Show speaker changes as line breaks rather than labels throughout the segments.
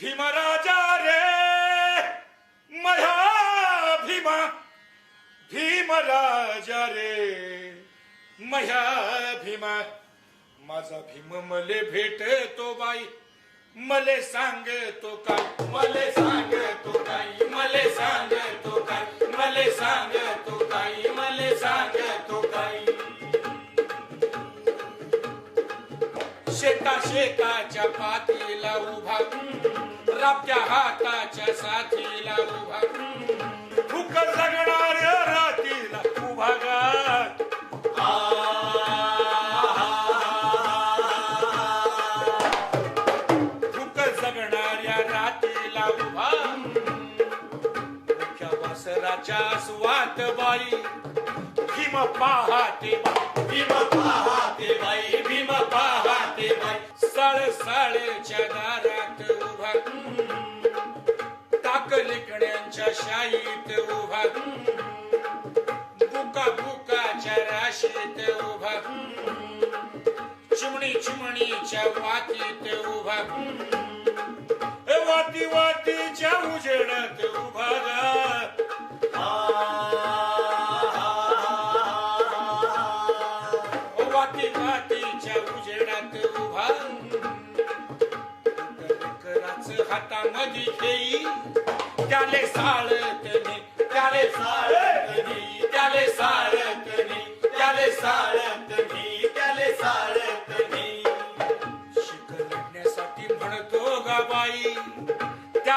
भीमराजा रे। मया भीमा। भीमराजा रे। मया भीमा। माझा भीम मले भेटतो बाई। मले सांग तो काय? मले सांग तो काय? मले सांग तो काय? मले सांग तो काय? मले सांग तो काय? शेता शेताच्या पातीला उभा राबत्या हाताच्या साथीला उभा. फुक जगणाऱ्या रातीला उभा फुक जगणाऱ्या रातीला उभा. वासराच्या सुवात बाई. भीम पाहते बाई. भीम पाहते बाई भीम पाहते बाई. साळ साळच्या दारात चिमणी चिमणीच्या वातीत उभा वाती वातीच्या उजेडात उभा गा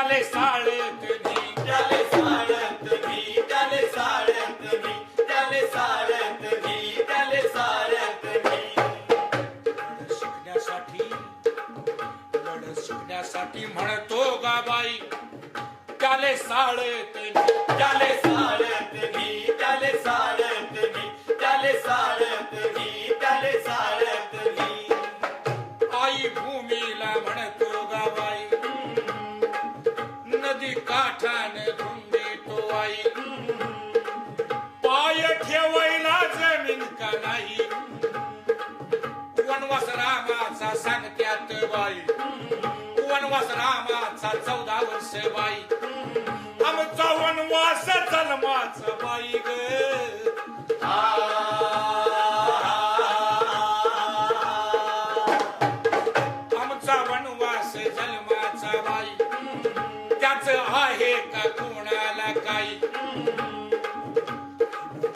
त्याले साळत नाही त्याले साळत नाही त्याले साळत नाही त्याले साळत त्याले साळत शिकण्यासाठी लढ शिकण्यासाठी म्हणतो गा बाई त्याले साळत त्याले साळत सांगत्यात बाई. वनवास रामाचा चौदा वर्ष बाई. आमचा वनवास जन्माच बाई ग. आमचा वनवास जन्माचा बाई. त्याच आहे का कोणाला काही?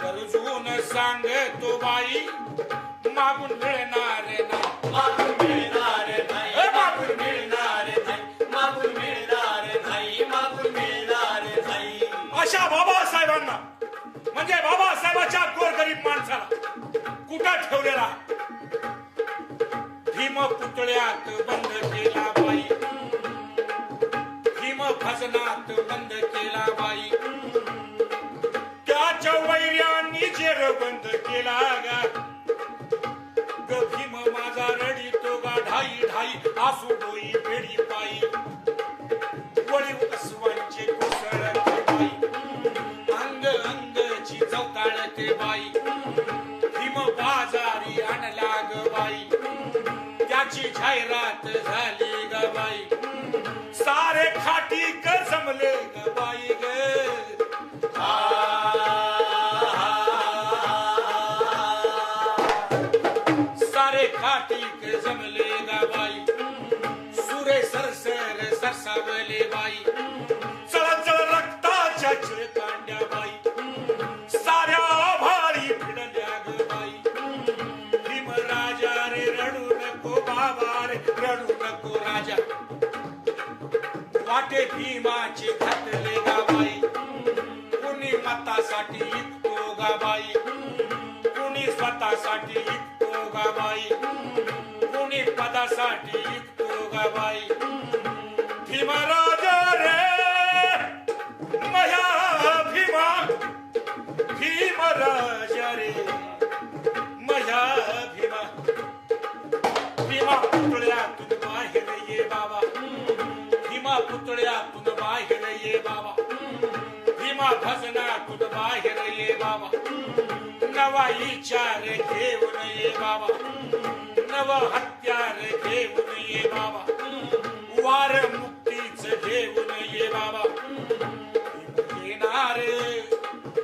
गरजून सांग तो बाई. बाबासाहेबाच्या गोरगरीब माणसाला कुठं ठेवलेला? भीम पुतळ्यात बंद केला बाई. भीम भजनात बंद त्याची जाहिरात झाली ग बाई. सारे खाटी ग जमले ग बाई ग. सारे खाटी वाटे भीमाचे घातले गा बाई कुणी मतासाठी इतको गा बाई कुणी स्वतःसाठी इतको गा भीमा खुद बाहेर ये बाबा नवा विचार घेऊन ये बाबा नव हत्यार घेऊन ये बाबा वार मुक्तीच घेऊन ये बाबा येणार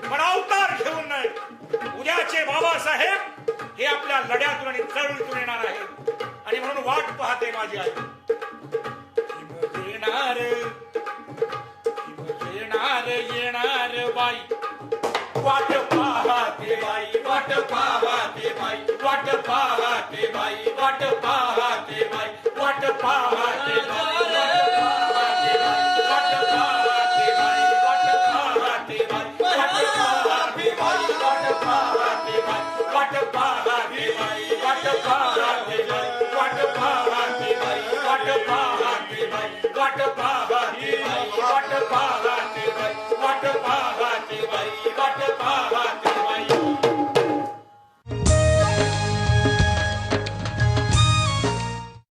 पण अवतार घेऊन नाही उद्याचे बाबासाहेब हे आपल्या लढ्यातून आणि चळवळीतून येणार आहेत. आणि म्हणून वाट पाहते माझी आई.